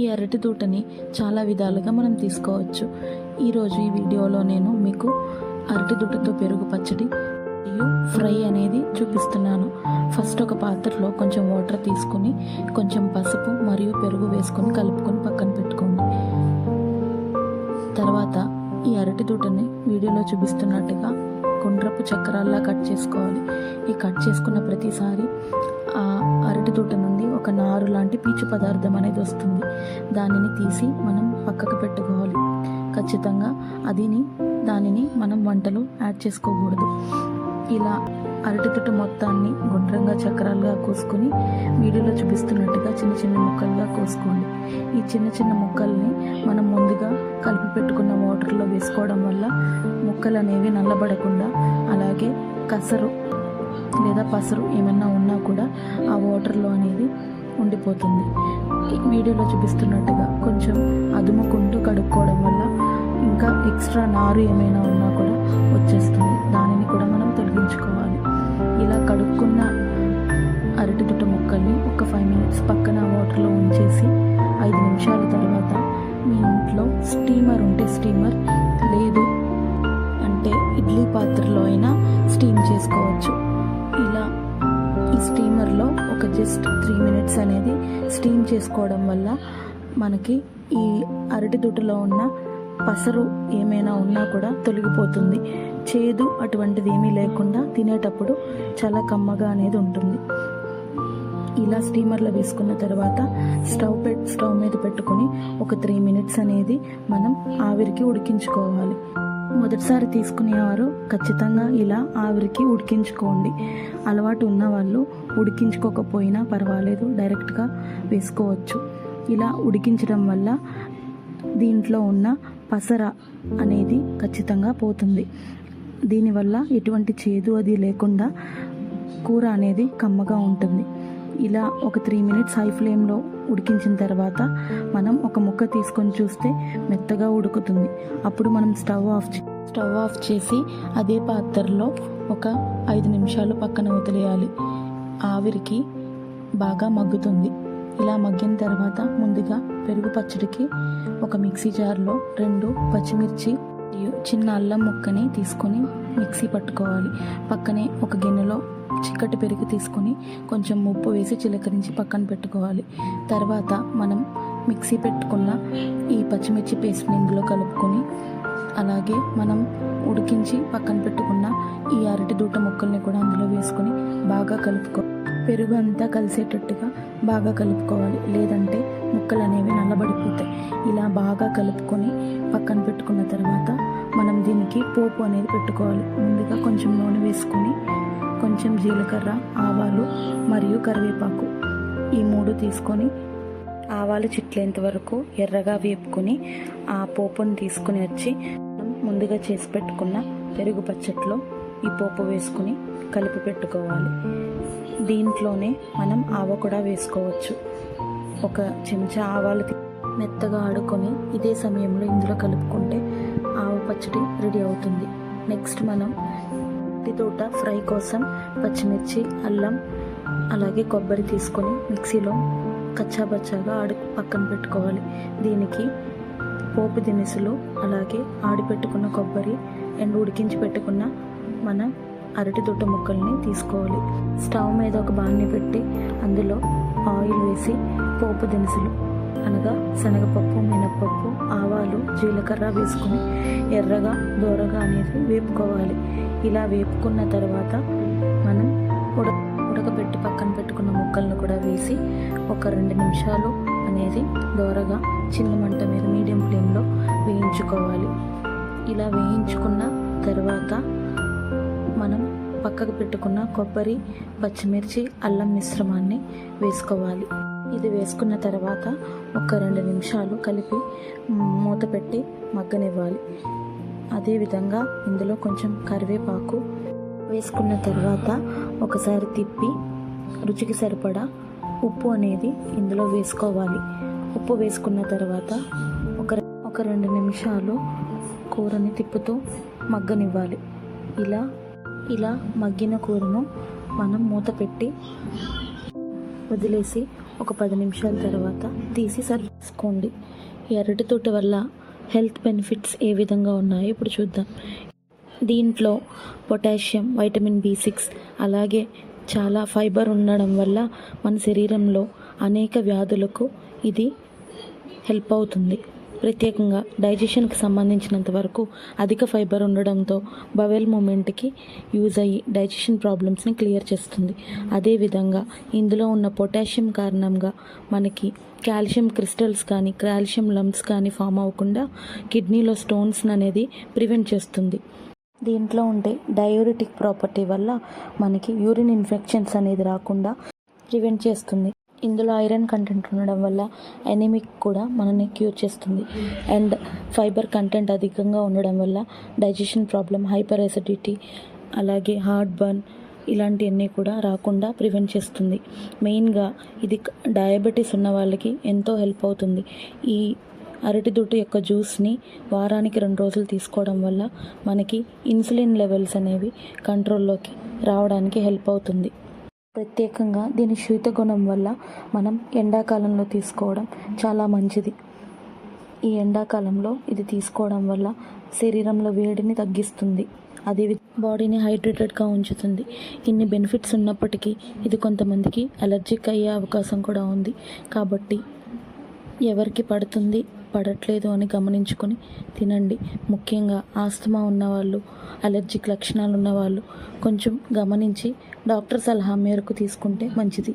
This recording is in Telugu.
ఈ అరటి తోటని చాలా విధాలుగా మనం తీసుకోవచ్చు. ఈరోజు ఈ వీడియోలో నేను మీకు అరటి దూటతో పెరుగు పచ్చడి మరియు ఫ్రై అనేది చూపిస్తున్నాను. ఫస్ట్ ఒక పాత్రలో కొంచెం వాటర్ తీసుకొని కొంచెం పసుపు మరియు పెరుగు వేసుకొని కలుపుకొని పక్కన పెట్టుకోండి. తర్వాత ఈ అరటి దూటని వీడియోలో చూపిస్తున్నట్టుగా గుండ్రపు చక్రాల్లా కట్ చేసుకోవాలి. ఈ కట్ చేసుకున్న ప్రతిసారి ఆ అరటి తోట నుండి ఒక నారు లాంటి పీచు పదార్థం అనేది వస్తుంది. దానిని తీసి మనం పక్కకు పెట్టుకోవాలి. ఖచ్చితంగా అదిని దానిని మనం వంటలో యాడ్ చేసుకోకూడదు. ఇలా అరటి తుట్టు మొత్తాన్ని గుండ్రంగా చక్రాలుగా కోసుకొని వీడియోలో చూపిస్తున్నట్టుగా చిన్న చిన్న ముక్కలుగా కోసుకోండి. ఈ చిన్న చిన్న ముక్కల్ని మనం ముందుగా కలిపి పెట్టుకున్న వాటర్లో వేసుకోవడం వల్ల ముక్కలు అనేవి నల్లబడకుండా అలాగే కసరు లేదా పసరు ఏమన్నా ఉన్నా కూడా ఆ వాటర్లో అనేది ఉండిపోతుంది. ఈ వీడియోలో చూపిస్తున్నట్టుగా కొంచెం అదుముకుంటూ కడుక్కోవడం వల్ల ఇంకా ఎక్స్ట్రా నారు ఏమైనా ఉన్నా కూడా వచ్చేస్తుంది. దానిని కూడా మనం తొలగించుకోవాలి. ఇలా కడుక్కున్న అరటి దుట్ట ముక్కల్ని ఒక ఫైవ్ మినిట్స్ పక్కన వాటర్లో ఉంచేసి ఐదు నిమిషాల తర్వాత మీ ఇంట్లో స్టీమర్ ఉంటే స్టీమర్ లేదు ఇడ్లీ పాత్రలో అయినా స్టీమ్ చేసుకోవచ్చు. ఇలా ఈ స్టీమర్లో ఒక జస్ట్ త్రీ మినిట్స్ అనేది స్టీమ్ చేసుకోవడం వల్ల మనకి ఈ అరటి దుట్టులో ఉన్న పసరు ఏమైనా ఉన్నా కూడా తొలగిపోతుంది. చేదు అటువంటిది ఏమీ లేకుండా తినేటప్పుడు చాలా కమ్మగా అనేది ఉంటుంది. ఇలా స్టీమర్లో వేసుకున్న తర్వాత స్టవ్ పెట్ స్టవ్ మీద పెట్టుకొని ఒక త్రీ మినిట్స్ అనేది మనం ఆవిరికి ఉడికించుకోవాలి. మొదటిసారి తీసుకునేవారు ఖచ్చితంగా ఇలా ఆవిరికి ఉడికించుకోండి. అలవాటు ఉన్న వాళ్ళు ఉడికించుకోకపోయినా పర్వాలేదు డైరెక్ట్గా వేసుకోవచ్చు. ఇలా ఉడికించడం వల్ల దీంట్లో ఉన్న పసర అనేది ఖచ్చితంగా పోతుంది. దీనివల్ల ఎటువంటి చేదు అది లేకుండా కూర అనేది కమ్మగా ఉంటుంది. ఇలా ఒక త్రీ మినిట్స్ హై ఫ్లేమ్లో ఉడికించిన తర్వాత మనం ఒక ముక్క తీసుకొని చూస్తే మెత్తగా ఉడుకుతుంది. అప్పుడు మనం స్టవ్ ఆఫ్ స్టవ్ ఆఫ్ చేసి అదే పాత్రలో ఒక ఐదు నిమిషాలు పక్కన వదిలేయాలి. ఆవిరికి బాగా మగ్గుతుంది. ఇలా మగ్గిన తర్వాత ముందుగా పెరుగు పచ్చడికి ఒక మిక్సీ జార్లో రెండు పచ్చిమిర్చి మరియు చిన్న అల్లం ముక్కని తీసుకొని మిక్సీ పట్టుకోవాలి. పక్కనే ఒక గిన్నెలో చిక్కటి పెరుగు తీసుకొని కొంచెం ఉప్పు వేసి చిలకరించి పక్కన పెట్టుకోవాలి. తర్వాత మనం మిక్సీ పెట్టుకున్న ఈ పచ్చిమిర్చి పేస్ట్ని ఇందులో కలుపుకొని అలాగే మనం ఉడికించి పక్కన పెట్టుకున్న ఈ అరటి దూట ముక్కల్ని కూడా అందులో వేసుకొని బాగా కలుపుకో పెరుగు అంతా కలిసేటట్టుగా బాగా కలుపుకోవాలి. లేదంటే ముక్కలు అనేవి నల్లబడిపోతాయి. ఇలా బాగా కలుపుకొని పక్కన పెట్టుకున్న తర్వాత మనం దీనికి పోపు అనేది పెట్టుకోవాలి. ముందుగా కొంచెం నూనె వేసుకొని కొంచెం జీలకర్ర ఆవాలు మరియు కరివేపాకు ఈ మూడు తీసుకొని ఆవాలు చిట్లేంత వరకు ఎర్రగా వేపుకొని ఆ పోపుని తీసుకుని వచ్చి మనం ముందుగా చేసి పెట్టుకున్న పెరుగు పచ్చట్లో ఈ పోపు వేసుకుని కలిపి పెట్టుకోవాలి. దీంట్లోనే మనం ఆవ కూడా వేసుకోవచ్చు. ఒక చెంచా ఆవాలు మెత్తగా ఆడుకొని ఇదే సమయంలో ఇందులో కలుపుకుంటే ఆవ పచ్చడి రెడీ అవుతుంది. నెక్స్ట్ మనం పత్తి తోట ఫ్రై కోసం పచ్చిమిర్చి అల్లం అలాగే కొబ్బరి తీసుకొని మిక్సీలో కచ్చాబచ్చాగా ఆడి పక్కన పెట్టుకోవాలి. దీనికి పోపు దినుసులు అలాగే ఆడిపెట్టుకున్న కొబ్బరి అండ్ ఉడికించి పెట్టుకున్న మన అరటి తోట ముక్కల్ని తీసుకోవాలి. స్టవ్ మీద ఒక బాణి పెట్టి అందులో ఆయిల్ వేసి పోపు దినుసులు అనగా శనగపప్పు మినపప్పు ఆవాలు జీలకర్ర వేసుకుని ఎర్రగా దూరగా అనేది వేపుకోవాలి. ఇలా వేపుకున్న తర్వాత మనం ఉడ ఉడకబెట్టి పక్కన పెట్టుకున్న ముక్కలను కూడా వేసి ఒక రెండు నిమిషాలు అనేది దోరగా చిన్న మంట మీద మీడియం ఫ్లేమ్లో వేయించుకోవాలి. ఇలా వేయించుకున్న తర్వాత మనం పక్కకు పెట్టుకున్న కొబ్బరి పచ్చిమిర్చి అల్లం మిశ్రమాన్ని వేసుకోవాలి. ఇది వేసుకున్న తర్వాత ఒక రెండు నిమిషాలు కలిపి మూత పెట్టి మగ్గనివ్వాలి. అదేవిధంగా ఇందులో కొంచెం కరివేపాకు వేసుకున్న తర్వాత ఒకసారి తిప్పి రుచికి సరిపడా ఉప్పు అనేది ఇందులో వేసుకోవాలి. ఉప్పు వేసుకున్న తర్వాత ఒక ఒక రెండు నిమిషాలు కూరని తిప్పుతూ మగ్గనివ్వాలి. ఇలా ఇలా మగ్గిన కూరను మనం మూత పెట్టి వదిలేసి ఒక పది నిమిషాల తర్వాత తీసి సర్వ్ చేసుకోండి. ఈ అరటి తోట వల్ల హెల్త్ బెనిఫిట్స్ ఏ విధంగా ఉన్నాయో ఇప్పుడు చూద్దాం. దీంట్లో పొటాషియం వైటమిన్ బి సిక్స్ అలాగే చాలా ఫైబర్ ఉండడం వల్ల మన శరీరంలో అనేక వ్యాధులకు ఇది హెల్ప్ అవుతుంది. ప్రత్యేకంగా డైజెషన్కి సంబంధించినంత వరకు అధిక ఫైబర్ ఉండడంతో బవెల్ మూమెంట్కి యూజ్ అయ్యి డైజెషన్ ప్రాబ్లమ్స్ని క్లియర్ చేస్తుంది. అదేవిధంగా ఇందులో ఉన్న పొటాషియం కారణంగా మనకి కాల్షియం క్రిస్టల్స్ కానీ కాల్షియం లంప్స్ కానీ ఫామ్ అవ్వకుండా కిడ్నీలో స్టోన్స్ అనేది ప్రివెంట్ చేస్తుంది. దీంట్లో ఉండే డయోరిటిక్ ప్రాపర్టీ వల్ల మనకి యూరిన్ ఇన్ఫెక్షన్స్ అనేది రాకుండా ప్రివెంట్ చేస్తుంది. ఇందులో ఐరన్ కంటెంట్ ఉండడం వల్ల ఎనిమిక్ కూడా మనని క్యూర్ చేస్తుంది. అండ్ ఫైబర్ కంటెంట్ అధికంగా ఉండడం వల్ల డైజెషన్ ప్రాబ్లం హైపర్ ఎసిడిటీ అలాగే హార్ట్ బర్న్ ఇలాంటివన్నీ కూడా రాకుండా ప్రివెంట్ చేస్తుంది. మెయిన్గా ఇది డయాబెటీస్ ఉన్న వాళ్ళకి ఎంతో హెల్ప్ అవుతుంది. ఈ అరటి దుట్టు యొక్క జ్యూస్ని వారానికి రెండు రోజులు తీసుకోవడం వల్ల మనకి ఇన్సులిన్ లెవెల్స్ అనేవి కంట్రోల్లోకి రావడానికి హెల్ప్ అవుతుంది. ప్రత్యేకంగా దీని శీత గుణం వల్ల మనం ఎండాకాలంలో తీసుకోవడం చాలా మంచిది. ఈ ఎండాకాలంలో ఇది తీసుకోవడం వల్ల శరీరంలో వేడిని తగ్గిస్తుంది. అది బాడీని హైడ్రేటెడ్గా ఉంచుతుంది. ఇన్ని బెనిఫిట్స్ ఉన్నప్పటికీ ఇది కొంతమందికి అలర్జిక్ అయ్యే అవకాశం కూడా ఉంది. కాబట్టి ఎవరికి పడుతుంది పడట్లేదు అని గమనించుకొని తినండి. ముఖ్యంగా ఆస్తమా ఉన్నవాళ్ళు అలర్జిక్ లక్షణాలు ఉన్నవాళ్ళు కొంచెం గమనించి డాక్టర్ సలహా మేరకు తీసుకుంటే మంచిది.